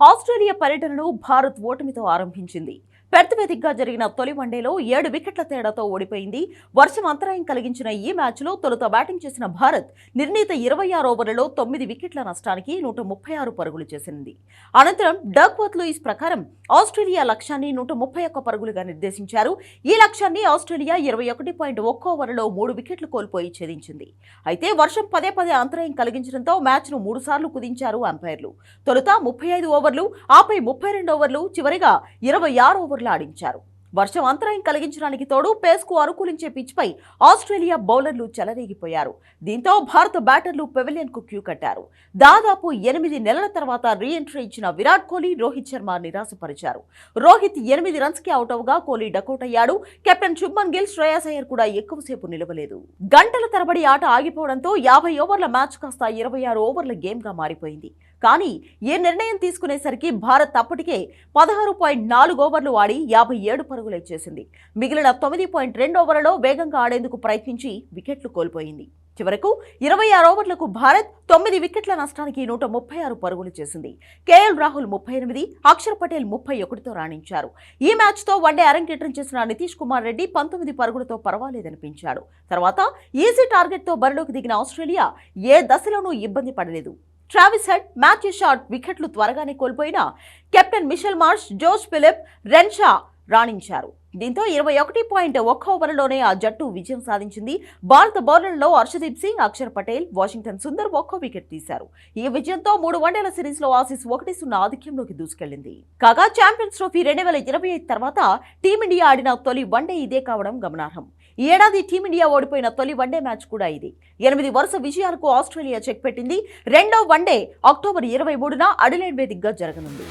Australia పర్యటనను భారత్ ఓటమితో ఆరంభించింది. పెద్ద వేదికగా జరిగిన తొలి వన్డేలో ఏడు వికెట్ల తేడాతో ఓడిపోయింది. వర్షం అంతరాయం కలిగించిన ఈ మ్యాచ్లో తొలుత బ్యాటింగ్ చేసిన భారత్ నిర్ణీత ఇరవై ఆరు ఓవర్లలో తొమ్మిది వికెట్ల నష్టానికి నూట ముప్పై ఆరు పరుగులు చేసింది. అనంతరం డర్క్వర్త్ లూయిస్ ప్రకారం ఆస్ట్రేలియా లక్ష్యాన్ని నూట ముప్పై ఒక్క పరుగులుగా నిర్దేశించారు. ఈ లక్ష్యాన్ని ఆస్ట్రేలియా ఇరవై ఒకటి పాయింట్ ఒక్క ఓవర్లో మూడు వికెట్లు కోల్పోయి ఛేదించింది. అయితే వర్షం పదే పదే అంతరాయం కలిగించడంతో మ్యాచ్ను మూడుసార్లు కుదించారు అంపైర్లు. తొలుత ముప్పై ఐదు ఓవర్లు ఆపై ముప్పై రెండు ఓవర్లు చివరిగా ఇరవై ఆరు ఓవర్లు ఆడించారు. వర్షం అంతరాయం కలిగించడానికి తోడు పేస్కు అనుకూలించే పిచ్పై ఆస్ట్రేలియా బౌలర్లు చెలరేగిపోయారు. దీంతో భారత బ్యాటర్లు పెవిలియన్కు క్యూ కట్టారు. దాదాపు ఎనిమిది నెలల తర్వాత రీ ఎంట్రీ ఇచ్చిన విరాట్ కోహ్లీ రోహిత్ శర్మ నిరాశపరిచారు. రోహిత్ ఎనిమిది రన్స్కి అవుట్ అవగా కోహ్లీ డకౌట్ అయ్యాడు. కెప్టెన్ శుభ్మన్ గిల్ శ్రేయాస్ అయ్యర్ కూడా ఎక్కువసేపు నిలవలేదు. గంటల తరబడి ఆట ఆగిపోవడంతో యాభై ఓవర్ల మ్యాచ్ కాస్త ఇరవై ఆరు ఓవర్ల గేమ్గా మారిపోయింది. కానీ ఏ నిర్ణయం తీసుకునేసరికి భారత్ అప్పటికే పదహారు పాయింట్ నాలుగు ఓవర్లు ఆడి యాభై ఏడు పరుగులు చేసింది మిగిలిన తొమ్మిది పాయింట్ రెండు ఓవర్లలో వేగంగా ఆడేందుకు ప్రయత్నించి వికెట్లు కోల్పోయింది. చివరకు ఇరవై ఆరు ఓవర్లకు భారత్ తొమ్మిది వికెట్ల నష్టానికి నూట ముప్పై ఆరు పరుగులు చేసింది. కేఎల్ రాహుల్ ముప్పై ఎనిమిది అక్షర్ పటేల్ ముప్పై ఒకటితో రాణించారు. ఈ మ్యాచ్తో వన్డే అరంగేట్రం చేసిన నితీష్ కుమార్ రెడ్డి పంతొమ్మిది పరుగులతో పర్వాలేదనిపించాడు. తర్వాత ఈజీ టార్గెట్తో బరిలోకి దిగిన ఆస్ట్రేలియా ఏ దశలోనూ ఇబ్బంది పడలేదు. ట్రావిస్ హెడ్ మ్యాచ్ షాట్ వికెట్లు త్వరగానే కోల్పోయిన captain Mitchell Marsh Josh Philippe Renshaw రాణించారు. దీంతో ఇరవై ఒకటి పాయింట్ ఒక్క ఓవర్లోనే ఆ జట్టు విజయం సాధించింది. భారత బౌలర్లలో హర్షదీప్ సింగ్ అక్షర్ పటేల్ వాషింగ్టన్ సుందర్ ఒక్కో వికెట్ తీశారు. ఈ విజయంతో మూడు వన్డేల సిరీస్లో ఆసీస్ ఒకటి సున్నా ఆధిక్యంలోకి దూసుకెళ్ళింది. కాగా ఛాంపియన్స్ ట్రోఫీ రెండు వేల ఇరవై ఐదు తర్వాత టీమిండియా ఆడిన తొలి వన్డే ఇదే కావడం గమనార్హం. ఈ ఏడాది టీమిండియా ఓడిపోయిన తొలి వన్డే మ్యాచ్ కూడా ఇది. ఎనిమిది వరుస విజయాలకు ఆస్ట్రేలియా చెక్ పెట్టింది. రెండో వన్డే అక్టోబర్ ఇరవై మూడున అడిలైడ్ వేదికగా జరగనుంది.